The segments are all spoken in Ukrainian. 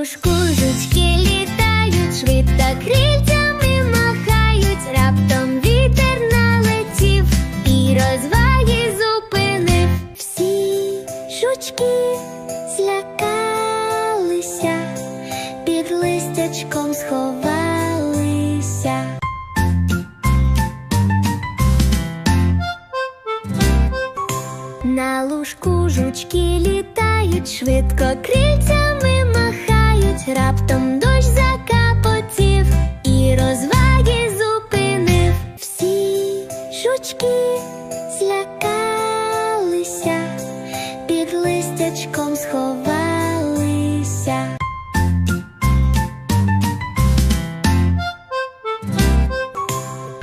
лужку жучки літають, швидко крильцями махають, раптом вітер налетів і розваги зупинив. Всі жучки злякалися, під листячком сховалися. На лужку жучки літають, швидко крильцями жучки злякалися, під листячком сховалися.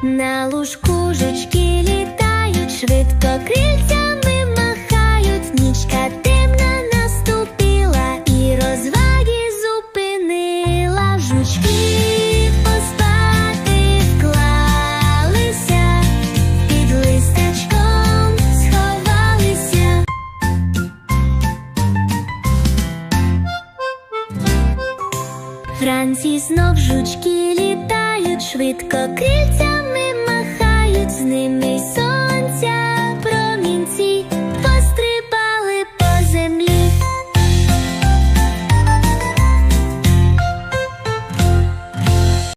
На лужку жучки літають, швидко крильцями махають, нічка темна наступила і розваги зупинила. Жучки Вранці знов жучки літають, швидко крильцями махають, з ними